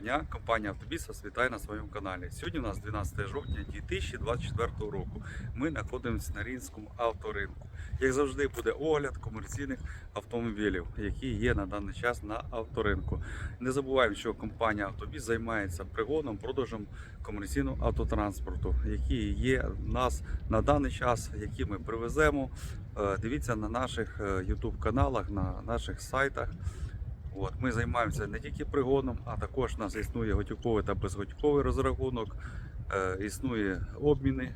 Доброго дня, компанія Автобіс вас вітає на своєму каналі. Сьогодні у нас 12 жовтня 2024 року. Ми знаходимося на Рінському авторинку. Як завжди, буде огляд комерційних автомобілів, які є на даний час на авторинку. Не забуваємо, що компанія Автобіс займається пригоном, продажем комерційного автотранспорту, які є в нас на даний час, які ми привеземо. Е, Дивіться на наших е, YouTube каналах, на наших сайтах. От, ми займаємося не тільки пригоном, а також у нас існує готівковий та безготівковий розрахунок, е, існує обміни,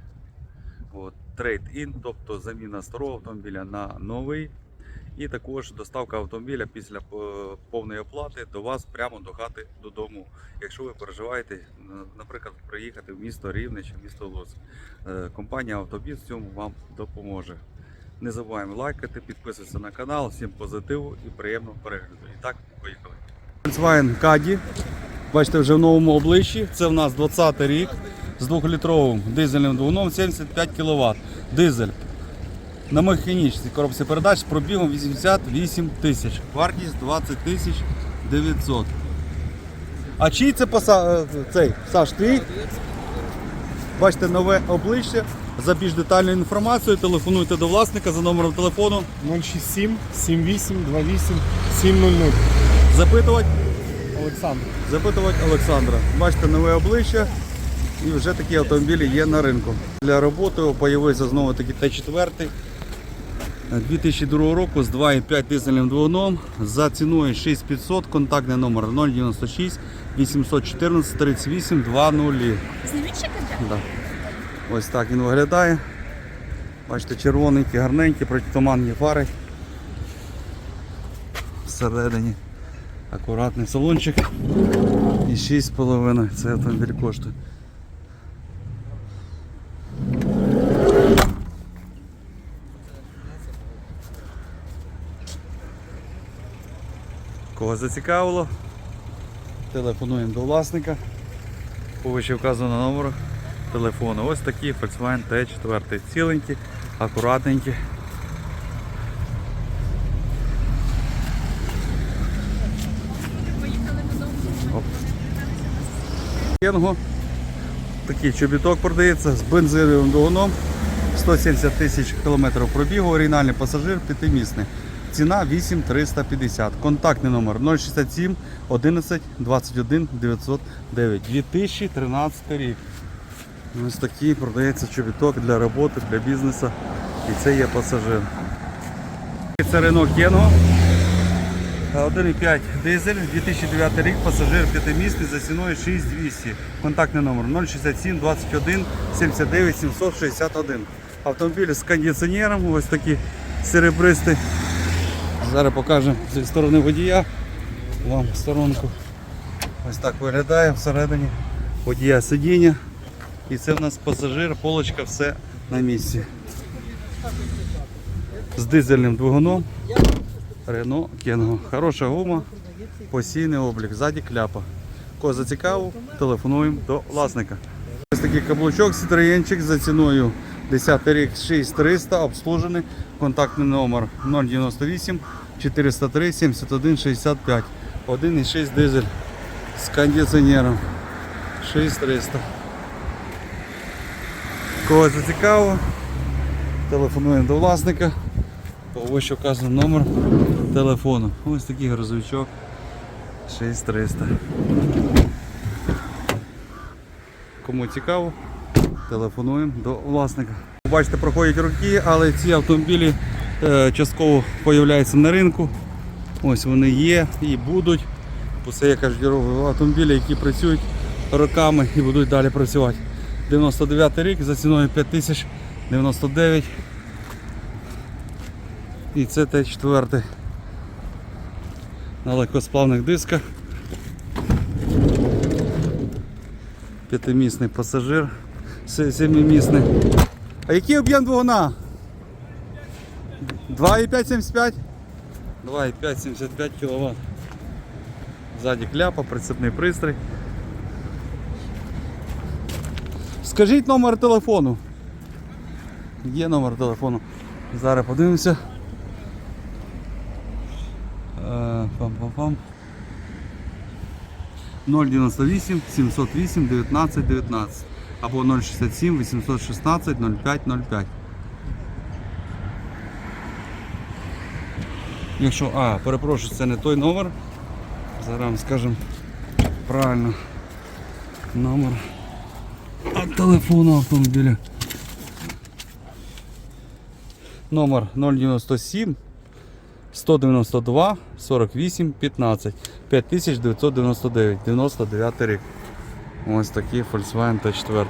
трейд-ін, тобто заміна старого автомобіля на новий. І також доставка автомобіля після е, повної оплати до вас прямо до хати додому. Якщо ви переживаєте, наприклад, приїхати в місто Рівне чи місто Луцьк. Е, Компанія Автобіс в цьому вам допоможе. Не забуваємо лайкати, підписуватися на канал. Всім позитиву і приємного перегляду. І так, поїхали. Volkswagen Caddy. Бачите, вже в новому обличчі. Це в нас 20 й рік з 2-літровим дизельним двигуном 75 кВт. Дизель. На механічній коробці передач з пробігом 88 тисяч. Вартість 20 тисяч 900. А чий це поса... е, цей? Саш, твій? Бачите нове обличчя. За більш детальною інформацією телефонуйте до власника за номером телефону. 067 78 28 700. Запитувати, Олександр. запитувати Олександра. Бачите нове обличчя і вже такі автомобілі є на ринку. Для роботи з'явився знову таки Т4 2002 року з 2,5 дизельним двигуном за ціною 6500, контактний номер 096 814 38 20. Зніміть ще контакт? Да. Ось так він виглядає. Бачите, червоненький, гарненький, протитуманні фари. Всередині акуратний салончик. І 6,5 цей автомобіль коштує. Кого зацікавило? Телефонуємо до власника по вище вказаному номеру телефону. Ось такі Volkswagen T4. Ціленькі, акуратненькі. Кенго. Такий чобіток продається з бензиновим двигуном. 170 тисяч кілометрів пробігу, оригінальний пасажир, п'ятимісний. Ціна 8350. Контактний номер 067 11 21 909. 2013 рік. Ось такий продається чобіток для роботи, для бізнесу. І це є пасажир. Це Renault Kengo. 1,5 дизель, 2009 рік, пасажир п'ятимісний за ціною 6200. Контактний номер 067 21 79 761. Автомобіль з кондиціонером, ось такий серебристий. Зараз покажемо зі сторони водія вам сторонку. Ось так виглядає всередині водія сидіння. І це в нас пасажир, полочка, все на місці. З дизельним двигуном. Рено Кенго. Хороша гума, постійний облік, ззаді кляпа. Кого зацікавив, телефонуємо до власника. Ось такий каблучок, сітроєнчик за ціною 10 рік 6300, обслужений. Контактний номер 098 403 71 65. 1,6 дизель з кондиціонером 6300. Кого зацікавило, телефонуємо до власника. По вище вказаний номер телефону. Ось такий грузовичок 6300. Кому цікаво, телефонуємо до власника. Бачите, проходять роки, але ці автомобілі е, частково з'являються на ринку. Ось вони є і будуть. Бо це я кажу, автомобілі, які працюють роками і будуть далі працювати. 99 рік за ціною 5099. І це Т4 на легкосплавних дисках. П'ятимісний пасажир, се- семимісний. А який об'єм двигуна? 2,575? 2,575 кВт. Ззаді кляпа, прицепний пристрій. Скажіть номер телефону. Є номер телефону. Зараз подивимося. Е, Пам-пам-пам. 098 708 19 19 або 067 816 05 05. Якщо, а, перепрошую, це не той номер. Зараз скажемо правильно номер телефону автомобіля. Номер 097 192 48 15 5999 99 рік. Ось такий Volkswagen T4.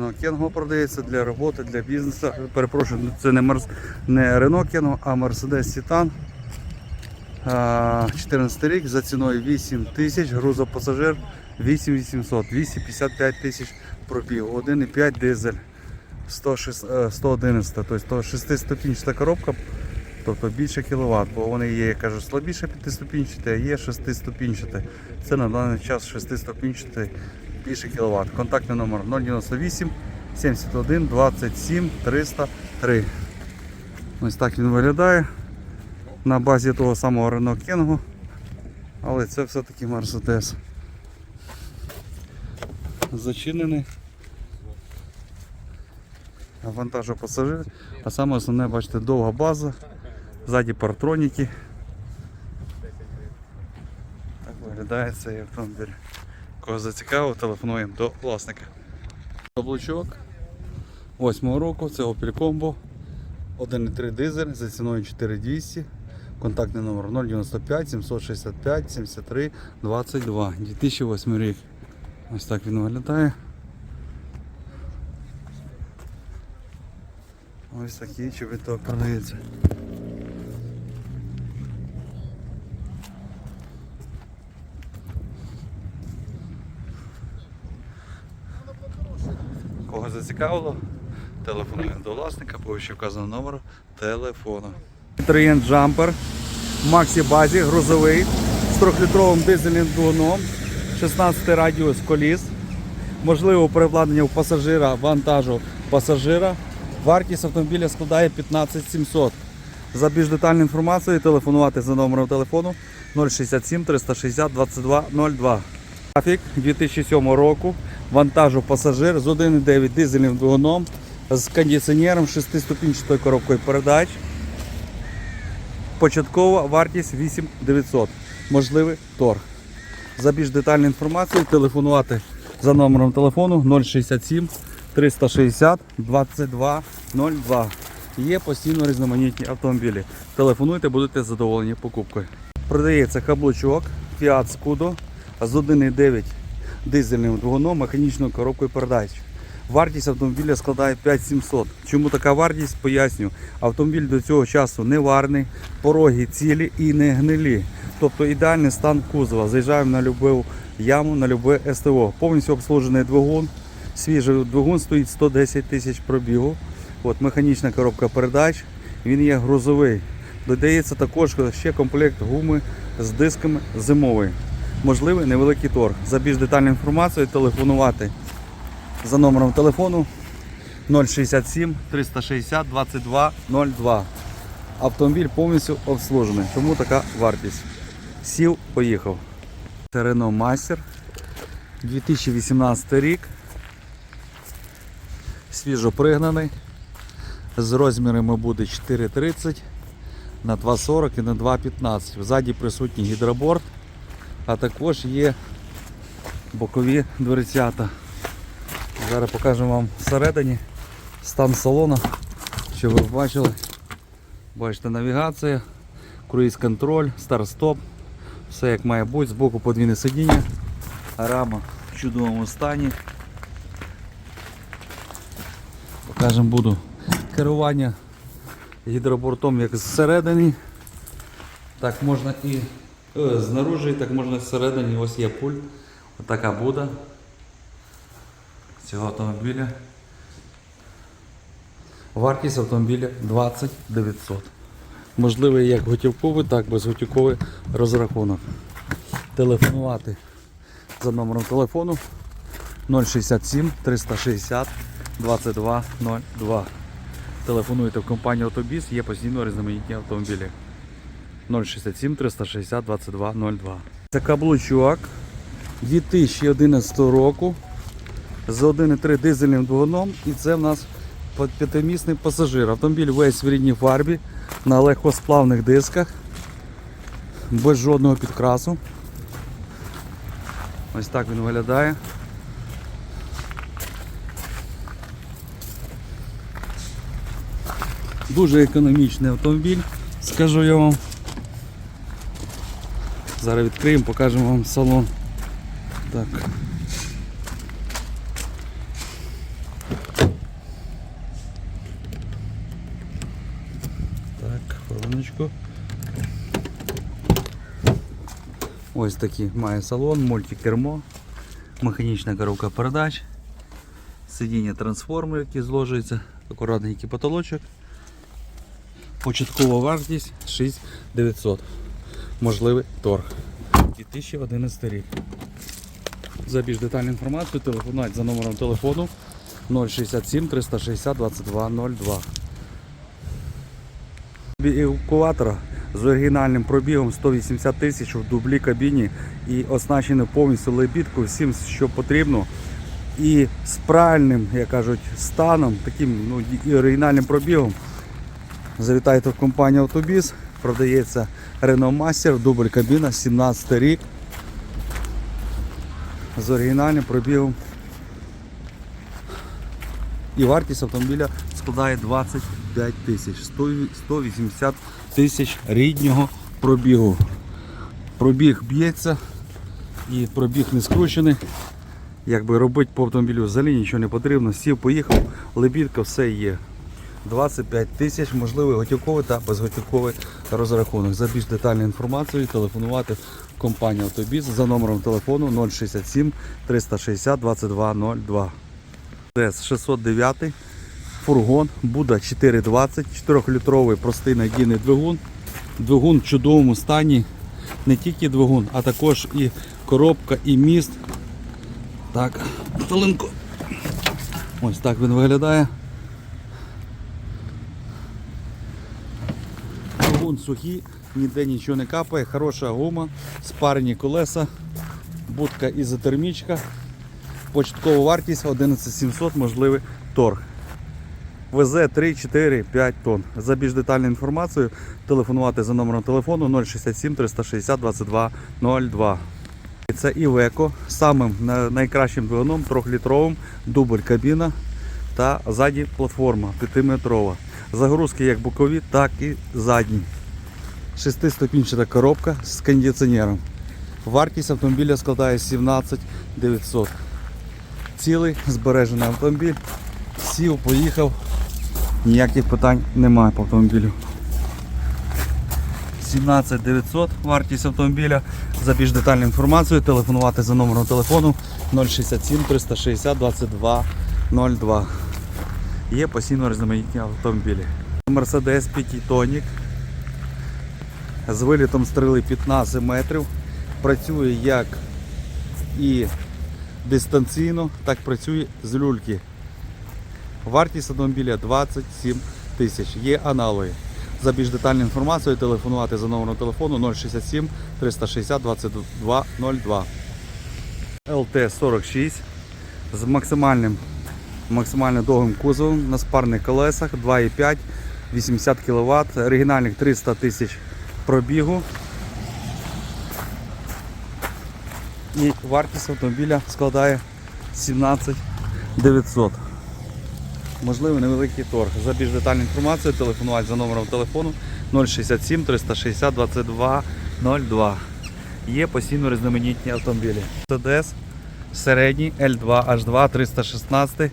Ну, Кенго продається для роботи, для бізнесу. Перепрошую, це не, Мерс... не Renault Кенго, а Mercedes Titan. 14 рік за ціною 8 тисяч, грузопасажир 8800, 255 тисяч пробіг, 1,5 дизель, 106, е, 111, тобто 6-ступінчата коробка, тобто більше кіловат, бо вони є, я кажу, слабіше 5-ступінчаті, а є 6-ступінчаті. Це на даний час 6-ступінчатий більше кіловат. Контактний номер 098 71 27 303. Ось так він виглядає на базі того самого Renault Kangoo, але це все-таки Mercedes. Зачинений. Вантажопасажир. А саме основне, бачите, довга база, ззаді партроніки. Так виглядає цей автомобіль. Кого зацікавив, телефонуємо до власника. Облучок 8 року, це Opel Combo. 1,3 дизель за ціною 4200. Контактний номер 095 765 73 22. 2008 рік. Ось так він виглядає. Ось такий чобіток продається. Кого зацікавило, телефонуємо до власника по вище вказаному номеру телефону. Троєн джампер Максі базі, грузовий з 3-літровим дизельним двигуном, 16 радіус коліс, можливо перекладення у пасажира, вантажу пасажира. Вартість автомобіля складає 15 700. За більш детальною інформацією телефонувати за номером телефону 067 360 22 02. Трафік 2007 року, вантажу пасажир з 1,9 дизельним двигуном, з кондиціонером, 6-ступінчатою коробкою передач. Початкова вартість 8900. Можливий торг. За більш детальну інформацію телефонувати за номером телефону 067 360 22 02. Є постійно різноманітні автомобілі. Телефонуйте, будете задоволені покупкою. Продається каблучок Fiat Scudo з 1,9 дизельним двигуном, механічною коробкою передач. Вартість автомобіля складає 5700. Чому така вартість? Поясню. Автомобіль до цього часу не варний, пороги цілі і не гнилі. Тобто ідеальний стан кузова. Заїжджаємо на любу яму, на любе СТО. Повністю обслужений двигун. Свіжий двигун стоїть 110 тисяч пробігу. От, механічна коробка передач. Він є грузовий. Додається також ще комплект гуми з дисками зимовий. Можливий невеликий торг. За більш детальну інформацію телефонувати за номером телефону 067 360 22 02. Автомобіль повністю обслужений, тому така вартість. Сів, поїхав. Це Renault Master 2018 рік. Свіжо пригнаний. З розмірами буде 4,30 на 2,40 і на 2,15. Ззаді присутній гідроборд, а також є бокові дверцята. Зараз покажемо вам всередині стан салону, щоб ви бачили. Бачите, навігація, круїз контроль, старт-стоп, все як має бути, збоку подвійне сидіння, рама в чудовому стані. Покажемо буду керування гідробортом як зсередині, так можна і е, знаружи, так можна і зсередині, ось є пульт, отака буде цього автомобіля. Вартість автомобіля 20 900. Можливий як готівковий, так і безготівковий розрахунок. Телефонувати за номером телефону 067 360 22 02. Телефонуйте в компанію Автобіс, є постійно різноманітні автомобілі. 067 360 22 02. Це каблучок 2011 року з 1,3 дизельним двигуном. І це в нас п'ятимісний пасажир. Автомобіль весь в рідній фарбі на легкосплавних дисках, без жодного підкрасу. Ось так він виглядає. Дуже економічний автомобіль, скажу я вам. Зараз відкриємо, покажемо вам салон. Так. Так, хвилиночку. Ось такий має салон, мультикермо, механічна коробка передач, сидіння трансформер, який зложується, акуратненький потолочок. Початкова вартість 6900. Можливий торг. 2011 рік. За більш детальну інформацію телефонуйте за номером телефону 067 360 2202. Евакуатора з оригінальним пробігом 180 тисяч в дублі кабіні і оснащений повністю лебідкою, всім, що потрібно. І з правильним, як кажуть, станом, таким ну, оригінальним пробігом. Завітайте в компанію Автобіс. Продається Renault Master, дубль кабіна, 17 рік. З оригінальним пробігом. І вартість автомобіля складає 25 тисяч, 180 тисяч ріднього пробігу. Пробіг б'ється і пробіг не скручений. Якби робити по автомобілю взагалі нічого не потрібно. Сів, поїхав, лебідка, все є. 25 тисяч, можливий готівковий та безготівковий розрахунок. За більш детальною інформацією телефонувати компанію Автобіз за номером телефону 067 360 2202. ДС 609, фургон, Буда 420, 4-літровий простий надійний двигун. Двигун в чудовому стані. Не тільки двигун, а також і коробка, і міст. Так, хвилинку. Ось так він виглядає. Двигун сухий, ніде нічого не капає, хороша гума, спарені колеса, будка ізотермічка. Початкова вартість 11700, можливий торг. Везе 3, 4, 5 тонн. За більш детальну інформацію телефонувати за номером телефону 067 360 22 02. І Це з самим найкращим двигуном, 3-літровим, дубль кабіна та ззаді платформа 5-метрова. Загрузки як бокові, так і задні. Шестиступінчата коробка з кондиціонером. Вартість автомобіля складає 17 900. Цілий збережений автомобіль. Сів, поїхав. Ніяких питань немає по автомобілю. 17 900 вартість автомобіля. За більш детальну інформацію телефонувати за номером телефону 067 360 22 02. Є постійно різноманітні автомобілі. Mercedes П'ятитонік з вилітом стріли 15 метрів. Працює як і дистанційно, так працює з люльки. Вартість автомобіля 27 тисяч. Є аналоги. За більш детальну інформацію телефонувати за номером телефону 067 360 22 02. ЛТ-46 з максимально довгим кузовом на спарних колесах 2,5, 80 кВт, оригінальних 300 тисяч пробігу. І вартість автомобіля складає 17 900. Можливо, невеликий торг. За більш детальну інформацію телефонувати за номером телефону 067 360 22 02. Є постійно різноманітні автомобілі. Mercedes середній L2 H2 316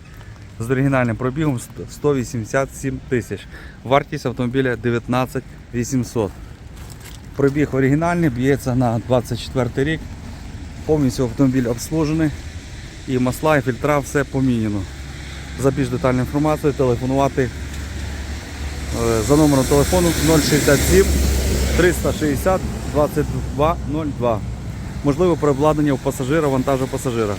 з оригінальним пробігом 187 тисяч. Вартість автомобіля 19 800. Пробіг оригінальний, б'ється на 24 рік. Повністю автомобіль обслужений. І масла, і фільтра, все поміняно. За більш детальну інформацію телефонувати е, за номером телефону 067 360 2202. Можливо, переобладнання у пасажира, вантажу пасажира.